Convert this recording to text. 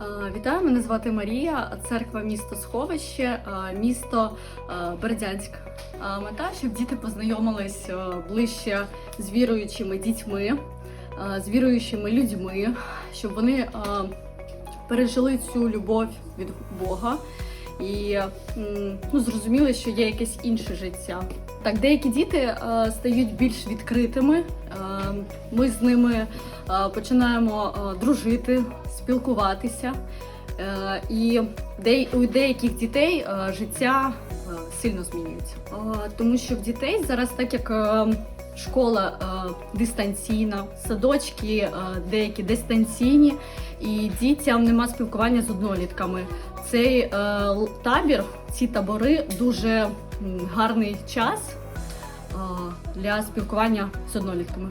Е, Вітаю, мене звати Марія, церква місто Сховище, е, місто е, Бердянськ. Мета, щоб діти познайомились ближче з віруючими дітьми, з віруючими людьми, щоб вони пережили цю любов від Бога і ну, зрозуміли, що є якесь інше життя. Так, деякі діти стають більш відкритими. Е, ми з ними е, починаємо е, дружити, спілкуватися. Е, І у деяких дітей життя сильно змінюється. Тому що в дітей зараз, так як школа дистанційна, садочки деякі дистанційні, і дітям нема спілкування з однолітками. Цей табір, ці табори дуже гарний час для спілкування з однолітками.